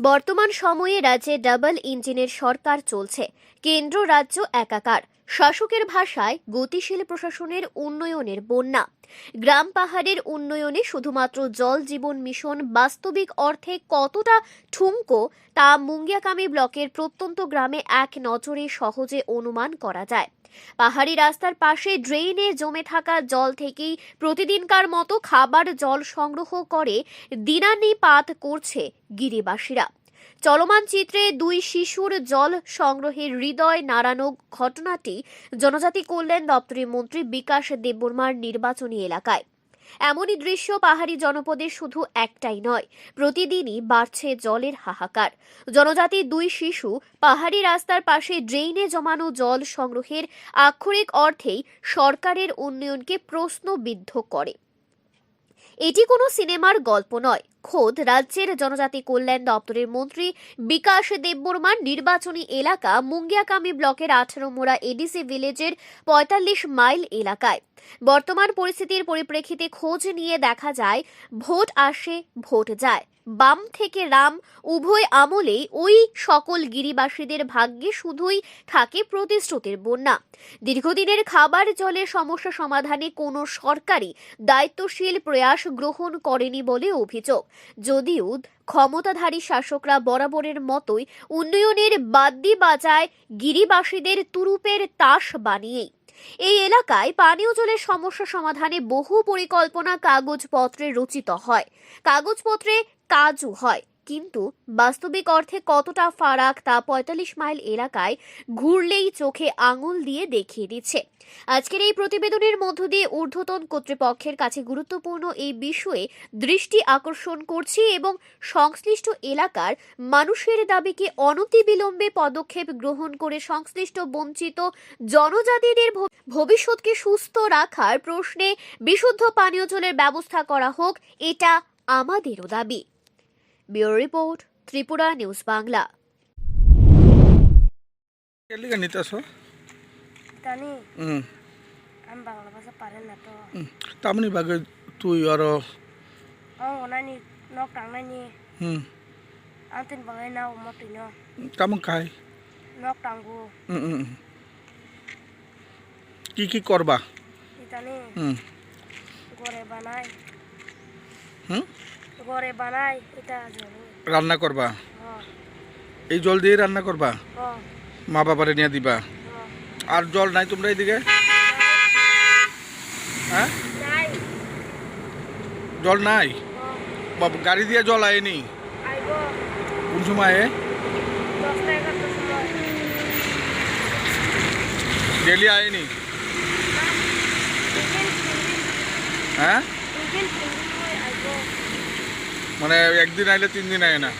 বর্তমান সময়ে রাজ্যে ডাবল ইঞ্জিনের সরকার চলছে। কেন্দ্র রাজ্য একাকার। শাসকের ভাষায় গতিশীল প্রশাসনের উন্নয়নের বন্যা। গ্রাম পাহাড়ের উন্নয়নে শুধুমাত্র জল জীবন মিশন বাস্তবিক অর্থে কতটা ঠুমকো তা মুঙ্গিয়াকামী ব্লকের প্রত্যন্ত গ্রামে এক নজরে সহজে অনুমান করা যায়। পাহাড়ি রাস্তার পাশে ড্রেইনে জমে থাকা জল থেকেই প্রতিদিনকার মতো খাবার জল সংগ্রহ করে দিনানিপাত করছে গিরিবাসীরা। চলমান চিত্রে দুই শিশুর জল সংগ্রহের হৃদয় নাড়ানো ঘটনাটি জনজাতি কল্যাণ দপ্তরের মন্ত্রী বিকাশ দেববর্মার নির্বাচনী এলাকায়। এমনই দৃশ্য পাহাড়ি জনপদে শুধু একটাই নয়, প্রতিদিনই বাড়ছে জলের হাহাকার। জনজাতি দুই শিশু পাহাড়ি রাস্তার পাশে ড্রেইনে জমানো জল সংগ্রহের আক্ষরিক অর্থেই সরকারের উন্নয়নকে প্রশ্নবিদ্ধ করে। এটি কোনো সিনেমার গল্প নয়। খোদ রাজ্যের জনজাতি কল্যাণ দপ্তরের মন্ত্রী বিকাশ দেববর্মার নির্বাচনী এলাকা মুঙ্গিয়াকামি ব্লকের আঠারো মোড়া এডিসি ভিলেজের পঁয়তাল্লিশ মাইল এলাকায়। বর্তমান পরিস্থিতির পরিপ্রেক্ষিতে খোঁজ নিয়ে দেখা যায়, ভোট আসে, ভোট যায়। বাম থেকে রাম, উভয় আমলেই ওই সকল গিরিবাসীদের ভাগ্যে শুধুই থাকে প্রতিশ্রুতির বন্যা। দীর্ঘদিনের খাবার জলের সমস্যা সমাধানে কোনো সরকারি দায়িত্বশীল প্রয়াস গ্রহণ করেনি বলে অভিযোগ। যদিও ক্ষমতাধারী শাসকরা বরাবরের মতোই উন্নয়নের বাদ্যি বাজায় গিরিবাসীদের তুরুপের তাস বানিয়েই এই এলাকায় পানীয় জলের সমস্যা সমাধানে বহু পরিকল্পনা কাগজপত্রে রচিত হয়। কাগজপত্রে কাজও হয়। কিন্তু বাস্তবিক অর্থে কতটা ফারাক তা পঁয়তাল্লিশ মাইল এলাকায় ঘুরলেই চোখে আঙুল দিয়ে দেখিয়ে দিচ্ছে। আজকের এই প্রতিবেদনের মধ্য দিয়ে ঊর্ধ্বতন কর্তৃপক্ষের কাছে গুরুত্বপূর্ণ এই বিষয়ে দৃষ্টি আকর্ষণ করছি এবং সংশ্লিষ্ট এলাকার মানুষের দাবিকে অনতিবিলম্বে পদক্ষেপ গ্রহণ করে সংশ্লিষ্ট বঞ্চিত জনজাতিদের ভবিষ্যৎকে সুস্থ রাখার প্রশ্নে বিশুদ্ধ পানীয় জলের ব্যবস্থা করা হোক, এটা আমাদেরও দাবি। Bureau report Tripura news Bangla এলিগা নিতেছো জানি হুম আমি বাংলা ভাষা পারেন না তো তামনি বাগে তুই আর আমার ওনানি নক টাংনানি হুম আমি তিন বাঙাই না মতি ন তামন খাই নক হুম হুম কি কি করবা ইতানি হুম বানাই হুম গড়ে বানাই এটা রান্না করবা? এই জল দিয়ে রান্না করবা? মা বাবারে নিয়ে দিবা? আর জল নাই তোমরা এইদিকে? হ্যাঁ? জল নাই? গাড়ি দিয়ে জল আয়নি? কোন সময় ডেলি আয়নি? হ্যাঁ দুদিন তিন দিন সময় আইব মানে একদিন আইলে তিন দিন আয় না।